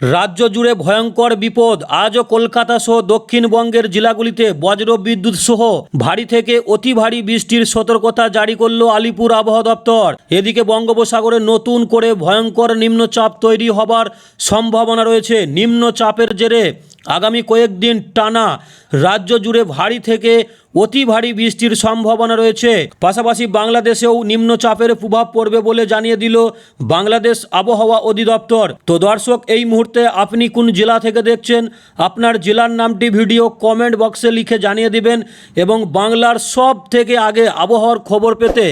রাজ্য জুড়ে ভয়ঙ্কর বিপদ। আজও কলকাতা সহ দক্ষিণবঙ্গের জেলাগুলিতে বজ্র বিদ্যুৎ সহ ভারী থেকে অতি ভারী বৃষ্টির সতর্কতা জারি করল আলিপুর আবহাওয়া দপ্তর। এদিকে বঙ্গোপসাগরে নতুন করে ভয়ঙ্কর নিম্নচাপ তৈরি হবার সম্ভাবনা রয়েছে। নিম্নচাপের জেরে আগামী কয়েকদিন টানা রাজ্য জুড়ে ভারী থেকে অতি ভারী বৃষ্টির সম্ভাবনা রয়েছে। পাশাপাশি বাংলাদেশেও নিম্নচাপের প্রভাব পড়বে বলে জানিয়ে দিল বাংলাদেশ আবহাওয়া অধিদপ্তর। তো দর্শক, এই মুহূর্তে আপনি কোন জেলা থেকে দেখছেন? আপনার জেলার নামটি ভিডিও কমেন্ট বক্সে লিখে জানিয়ে দিবেন এবং বাংলার সব থেকে আগে আবহাওয়ার খবর পেতে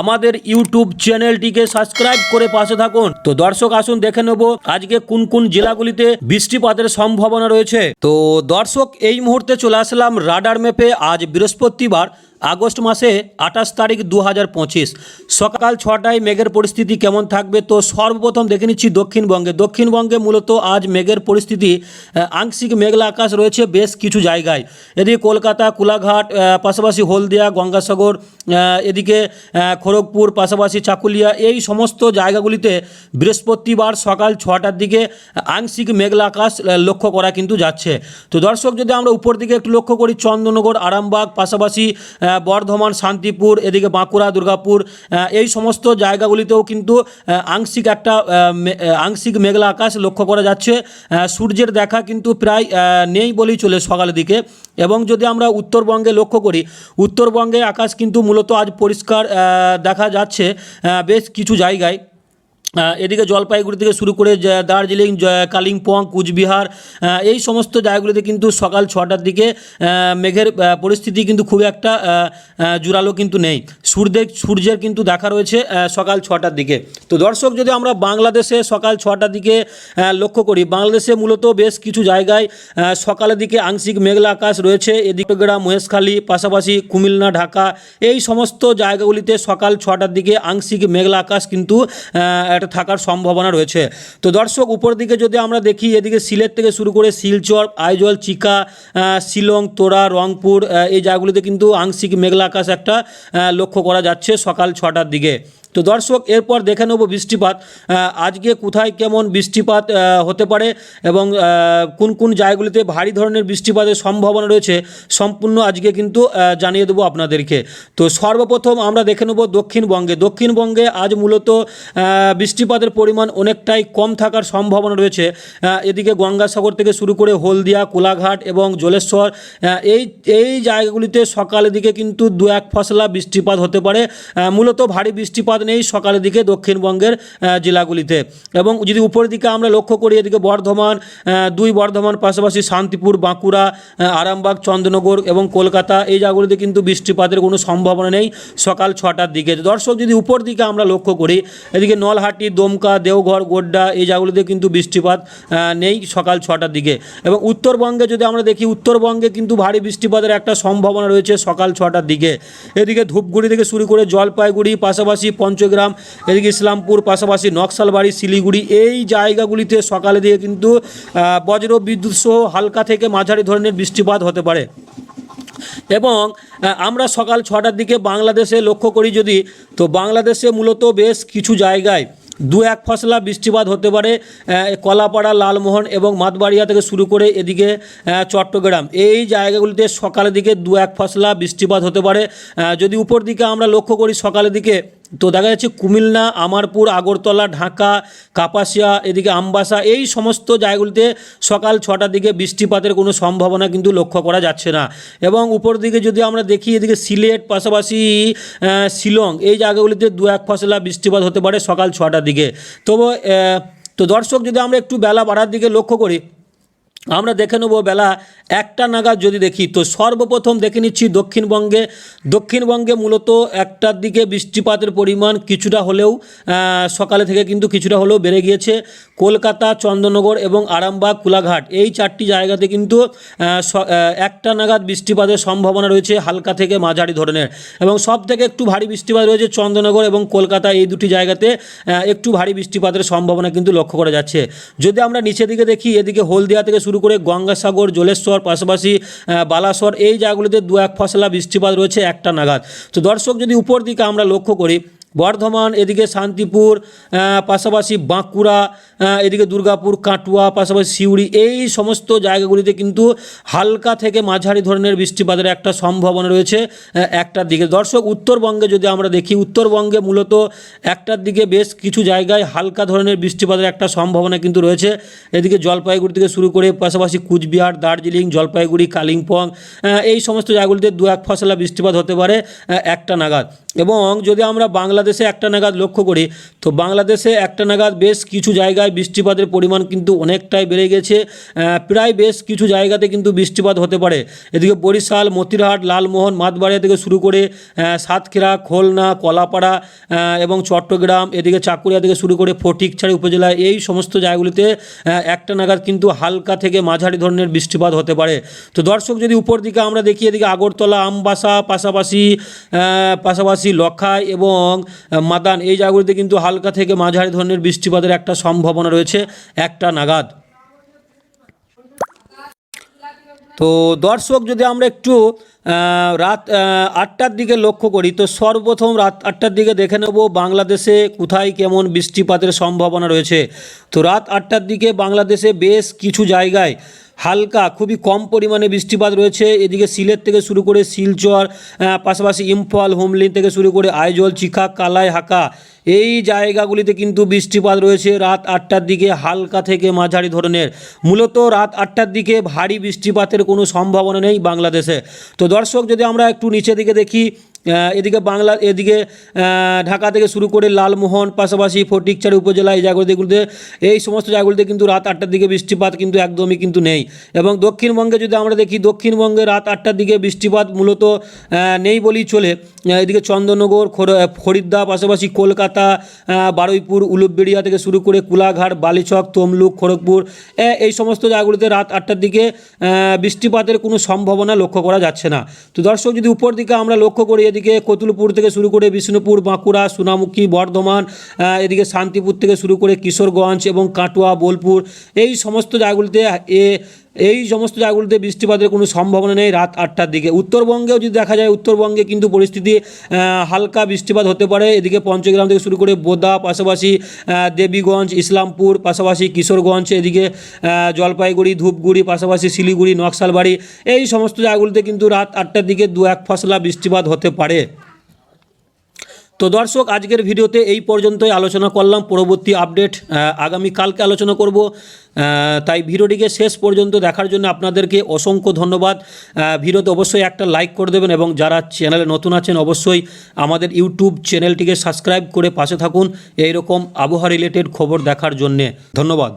আমাদের ইউটিউব চ্যানেলটিকে সাবস্ক্রাইব করে পাশে থাকুন। তো দর্শক, আসুন দেখে নেব আজকে কোন কোন জেলাগুলিতে বৃষ্টিপাতের সম্ভাবনা রয়েছে। তো দর্শক এই মুহূর্তে চলে আসলাম রাডার ম্যাপে। আজ বৃহস্পতিবার আগস্ট মাসে আঠাশ তারিখ দু হাজার পঁচিশ। সকাল ছটায় মেঘের পরিস্থিতি কেমন থাকবে তো সর্বপ্রথম দেখে নিচ্ছি দক্ষিণবঙ্গে। দক্ষিণবঙ্গে মূলত আজ মেঘের পরিস্থিতি আংশিক মেঘলা আকাশ রয়েছে বেশ কিছু জায়গায়। এদিকে কলকাতা, কোলাঘাট পাশাপাশি হলদিয়া, গঙ্গাসাগর এদিকে খড়গপুর, পাশাপাশি চাকুলিয়া, এই সমস্ত জায়গাগুলিতে বৃহস্পতিবার সকাল ছটার দিকে আংশিক মেঘলা আকাশ লক্ষ্য করা কিন্তু যাচ্ছে। তো দর্শক, যদি আমরা উপর দিকে একটু লক্ষ্য করি চন্দননগর আরামবাগ, পাশাপাশি বর্ধমান, শান্তিপুর, এদিকে বাঁকুড়া, দুর্গাপুর এই সমস্ত জায়গাগুলিতেও কিন্তু আংশিক একটা আংশিক মেঘলা আকাশ লক্ষ্য করা যাচ্ছে। সূর্যের দেখা কিন্তু প্রায় নেই বলেই চলে সকালের দিকে। এবং যদি আমরা উত্তরবঙ্গে লক্ষ্য করি, উত্তরবঙ্গে আকাশ কিন্তু মূলত আজ পরিষ্কার দেখা যাচ্ছে বেশ কিছু জায়গায়। এদিকে জলপাইগুড়ি থেকে শুরু করে দার্জিলিং কালিম্পং, কুচবিহার এই সমস্ত জায়গাগুলিতে কিন্তু সকাল ছটার দিকে মেঘের পরিস্থিতি কিন্তু খুব একটা জোরালো কিন্তু নেই। সূর্যের সূর্যের কিন্তু দেখা রয়েছে সকাল ছটার দিকে। তো দর্শক, যদি আমরা বাংলাদেশে সকাল ছটার দিকে লক্ষ্য করি, বাংলাদেশে মূলত বেশ কিছু জায়গায় সকালের দিকে আংশিক মেঘলা আকাশ রয়েছে। এদিকে গ্রাম মহেশখালী, পাশাপাশি কুমিল্লা, ঢাকা, এই সমস্ত জায়গাগুলিতে সকাল ছটার দিকে আংশিক মেঘলা আকাশ কিন্তু একটা থাকার সম্ভাবনা রয়েছে। তো দর্শক উপর দিকে যদি আমরা দেখি, এদিকে সিলেট থেকে শুরু করে শিলচর, আইজল, চিকা শিলং, তোরা, রংপুর এই জায়গাগুলিতে কিন্তু আংশিক মেঘলা আকাশ একটা লক্ষ্য করা যাচ্ছে সকাল ছটার দিকে। তো দর্শক, এরপর দেখে নেব বৃষ্টিপাত। আজকে কোথায় কেমন বৃষ্টিপাত হতে পারে এবং কোন কোন জায়গাগুলিতে ভারী ধরনের বৃষ্টিপাতের সম্ভাবনা রয়েছে সম্পূর্ণ আজকে কিন্তু জানিয়ে দেবো আপনাদেরকে। তো সর্বপ্রথম আমরা দেখে নেব দক্ষিণবঙ্গে। দক্ষিণবঙ্গে আজ মূলত বৃষ্টিপাতের পরিমাণ অনেকটাই কম থাকার সম্ভাবনা রয়েছে। এদিকে গঙ্গাসাগর থেকে শুরু করে হলদিয়া, কোলাঘাট এবং জলেশ্বর এই এই জায়গাগুলিতে সকালের দিকে কিন্তু দু এক ফসলা বৃষ্টিপাত হতে পারে। মূলত ভারী বৃষ্টিপাত নেই সকালের দিকে দক্ষিণবঙ্গের জেলাগুলিতে। এবং যদি উপরের দিকে আমরা লক্ষ্য করি, এদিকে বর্ধমান দুই বর্ধমান, পাশাপাশি শান্তিপুর, বাঁকুড়া আরামবাগ, চন্দ্রনগর এবং কলকাতা, এই জায়গাগুলিতে কিন্তু বৃষ্টিপাতের কোনো সম্ভাবনা নেই সকাল ছটার দিকে। দর্শক, যদি উপর দিকে আমরা লক্ষ্য করি, এদিকে নলহাটি, দমকা, দেওঘর, গোড্ডা, এই জায়গাগুলিতে কিন্তু বৃষ্টিপাত নেই সকাল ছটার দিকে। এবং উত্তরবঙ্গে যদি আমরা দেখি, উত্তরবঙ্গে কিন্তু ভারী বৃষ্টিপাতের একটা সম্ভাবনা রয়েছে সকাল ছটার দিকে। এদিকে ধূপগুড়ি থেকে শুরু করে জলপাইগুড়ি, পাশাপাশি পঞ্চগ্রাম, এদিকে ইসলামপুর, পাশাপাশি নকশালবাড়ি, শিলিগুড়ি, এই জায়গাগুলিতে সকালে দিয়ে কিন্তু বজ্র বিদ্যুৎ সহ হালকা থেকে মাঝারি ধরনের বৃষ্টিপাত হতে পারে। এবং আমরা সকাল ছটার দিকে বাংলাদেশে লক্ষ্য করি যদি, তো বাংলাদেশে মূলত বেশ কিছু জায়গায় দু এক ফসলা বৃষ্টিপাত হতে পারে কলাপাড়া, লালমোহন এবং মাতবাড়িয়া থেকে শুরু করে এদিকে চট্টগ্রাম। এই জায়গাগুলিতে সকালের দিকে দু এক ফসলা বৃষ্টিপাত হতে পারে। যদি উপর দিকে আমরা লক্ষ্য করি সকালের দিকে তো দেখা যাচ্ছে কুমিল্লা, আমারপুর, আগরতলা, ঢাকা, কাপাসিয়া, এদিকে আমবাসা, এই সমস্ত জায়গাগুলিতে সকাল ছটার দিকে বৃষ্টিপাতের কোনো সম্ভাবনা কিন্তু লক্ষ্য করা যাচ্ছে না। এবং উপর দিকে যদি আমরা দেখি, এদিকে সিলেট পাশাপাশি শিলং, এই জায়গাগুলিতে দু এক ফসলা বৃষ্টিপাত হতে পারে সকাল ছটার দিকে। তবে তো দর্শক, যদি আমরা একটু বেলা বাড়ার দিকে লক্ষ্য করি আমরা দেখে নেব বেলা একটা নাগাদ যদি দেখি, তো সর্বপ্রথম দেখে নিচ্ছি দক্ষিণবঙ্গে দক্ষিণবঙ্গে মূলত একটার দিকে বৃষ্টিপাতের পরিমাণ কিছুটা হলেও সকালে থেকে কিন্তু কিছুটা হলেও বেড়ে গিয়েছে। কলকাতা চন্দ্রনগর এবং আরামবাগ, কোলাঘাট এই চারটি জায়গাতে কিন্তু একটা নাগাদ বৃষ্টিপাতের সম্ভাবনা রয়েছে হালকা থেকে মাঝারি ধরনের এবং সব থেকে একটু ভারী বৃষ্টিপাত রয়েছে চন্দ্রনগর এবং কলকাতা এই দুটি জায়গাতে একটু ভারী বৃষ্টিপাতের সম্ভাবনা কিন্তু লক্ষ্য করা যাচ্ছে। যদি আমরা নিচের দিকে দেখি, এদিকে হলদিয়া থেকে শুরু করে গঙ্গাসাগর, জলেশ্বর, পাশাপাশি বালাসর, এই জায়গাগুলিতে দু এক ফসলা বৃষ্টিপাত রয়েছে, একটা নাগাদ। তো দর্শক, যদি উপর দিকে আমরা লক্ষ্য করি, বর্ধমান, এদিকে শান্তিপুর পাশাপাশি বাঁকুড়া এদিকে দুর্গাপুর, কাটুয়া, পাশাপাশি সিউড়ি, এই সমস্ত জায়গাগুলিতে কিন্তু হালকা থেকে মাঝারি ধরনের বৃষ্টিপাতের একটা সম্ভাবনা রয়েছে একটার দিকে। দর্শক, উত্তরবঙ্গে যদি আমরা দেখি, উত্তরবঙ্গে মূলত একটার দিকে বেশ কিছু জায়গায় হালকা ধরনের বৃষ্টিপাতের একটা সম্ভাবনা কিন্তু রয়েছে। এদিকে জলপাইগুড়ি থেকে শুরু করে পাশাপাশি কুচবিহার, দার্জিলিং, জলপাইগুড়ি, কালিম্পং এই সমস্ত জায়গাগুলিতে দু এক ফসলা বৃষ্টিপাত হতে পারে একটা নাগাদ। এবং যদি আমরা বাংলাদেশে একটা নাগাদ লক্ষ্য করি, তো বাংলাদেশে একটা নাগাদ বেশ কিছু জায়গায় বৃষ্টিপাতের পরিমাণ কিন্তু অনেকটাই বেড়ে গেছে প্রায় বেশ কিছু জায়গাতে কিন্তু বৃষ্টিপাত হতে পারে। এদিকে বরিশাল, মতিরহাট, লালমোহন মাতবাড়িয়া থেকে শুরু করে সাতক্ষীরা, খুলনা, কলাপাড়া এবং চট্টগ্রাম, এদিকে চাকুরিয়া থেকে শুরু করে ফটিকছড়ি উপজেলা এই সমস্ত জায়গাগুলিতে একটা নাগাদ কিন্তু হালকা থেকে মাঝারি ধরনের বৃষ্টিপাত হতে পারে। তো দর্শক, যদি উপর দিকে আমরা দেখি, এদিকে আগরতলা, আমবাসা, পাশাপাশি পাশাপাশি লখাই এবং মাদান, এই জায়গাগুলিতে কিন্তু হালকা থেকে মাঝারি ধরনের বৃষ্টিপাতের একটা সম্ভাবনা রয়েছে, একটা নাগাদ। তো দর্শক, যদি আমরা একটু রাত আটটার দিকে লক্ষ্য করি, তো সর্বপ্রথম রাত আটটার দিকে দেখে নেব বাংলাদেশে কোথায় কেমন বৃষ্টিপাতের সম্ভাবনা রয়েছে। তো রাত আটটার দিকে বাংলাদেশে বেশ কিছু জায়গায় হালকা, খুবই কম পরিমাণে বৃষ্টিপাত রয়েছে। এদিকে সিলেট থেকে শুরু করে শিলচর পাশাপাশি ইম্ফল, হুমলিন থেকে শুরু করে আইজল চিখা কালাই, হাকা, এই জায়গাগুলিতে কিন্তু বৃষ্টিপাত রয়েছে রাত আটটার দিকে হালকা থেকে মাঝারি ধরনের। মূলত রাত আটটার দিকে ভারী বৃষ্টিপাতের কোনো সম্ভাবনা নেই বাংলাদেশে। তো দর্শক, যদি আমরা একটু নিচে দিকে দেখি এদিকে বাংলা, এদিকে ঢাকা থেকে শুরু করে লালমোহন, পাশাপাশি ফটিকচারি উপজেলা এই জায়গাগুলিতে এই সমস্ত জায়গাগুলিতে কিন্তু রাত আটটার দিকে বৃষ্টিপাত কিন্তু একদমই কিন্তু নেই। এবং দক্ষিণবঙ্গে যদি আমরা দেখি, দক্ষিণবঙ্গে রাত আটটার দিকে বৃষ্টিপাত মূলত নেই বলেই চলে। এদিকে চন্দননগর খরিদ্দা পাশাপাশি কলকাতা বারুইপুর, উলুবেড়িয়া থেকে শুরু করে কুলাঘাট, বালিচক, তমলুক, খড়গপুর এই সমস্ত জায়গাগুলিতে রাত আটটার দিকে বৃষ্টিপাতের কোনো সম্ভাবনা লক্ষ্য করা যাচ্ছে না। তো দর্শক, যদি উপর দিকে আমরা লক্ষ্য করি এদিকে কতুলপুর থেকে শুরু করে বিষ্ণুপুর, বাঁকুড়া, সোনামুখী, বর্ধমান এদিকে শান্তিপুর থেকে শুরু করে কিশোরগঞ্জ এবং কাটোয়া, বোলপুর, এই সমস্ত জায়গাগুলিতে এ এই সমস্ত জায়গাগুলোতে বৃষ্টিপাতের কোনো সম্ভাবনা নেই রাত আটটার দিকে। উত্তরবঙ্গেও যদি দেখা যায়, উত্তরবঙ্গে কিন্তু পরিস্থিতি হালকা বৃষ্টিপাত হতে পারে। এদিকে পঞ্চগ্রাম থেকে শুরু করে বোদা, পাশাপাশি দেবীগঞ্জ, ইসলামপুর, পাশাপাশি কিশোরগঞ্জ, এদিকে জলপাইগুড়ি, ধূপগুড়ি, পাশাপাশি শিলিগুড়ি, নকশালবাড়ি, এই সমস্ত জায়গাগুলিতে কিন্তু রাত আটটার দিকে দু এক ফসলা বৃষ্টিপাত হতে পারে। তো দর্শক আজকের ভিডিওতে এই পর্যন্তই আলোচনা করলাম। পরবর্তী আপডেট আহ, আগামীকালকে আলোচনা করব। তাই ভিডিওটিকে শেষ পর্যন্ত দেখার জন্য আপনাদেরকে অসংখ্য ধন্যবাদ। ভিডিওতে অবশ্যই একটা লাইক করে দেবেন এবং যারা চ্যানেলে নতুন আছেন অবশ্যই আমাদের ইউটিউব চ্যানেলটিকে সাবস্ক্রাইব করে পাশে থাকুন। এইরকম আবহাওয়া রিলেটেড খবর দেখার জন্যে ধন্যবাদ।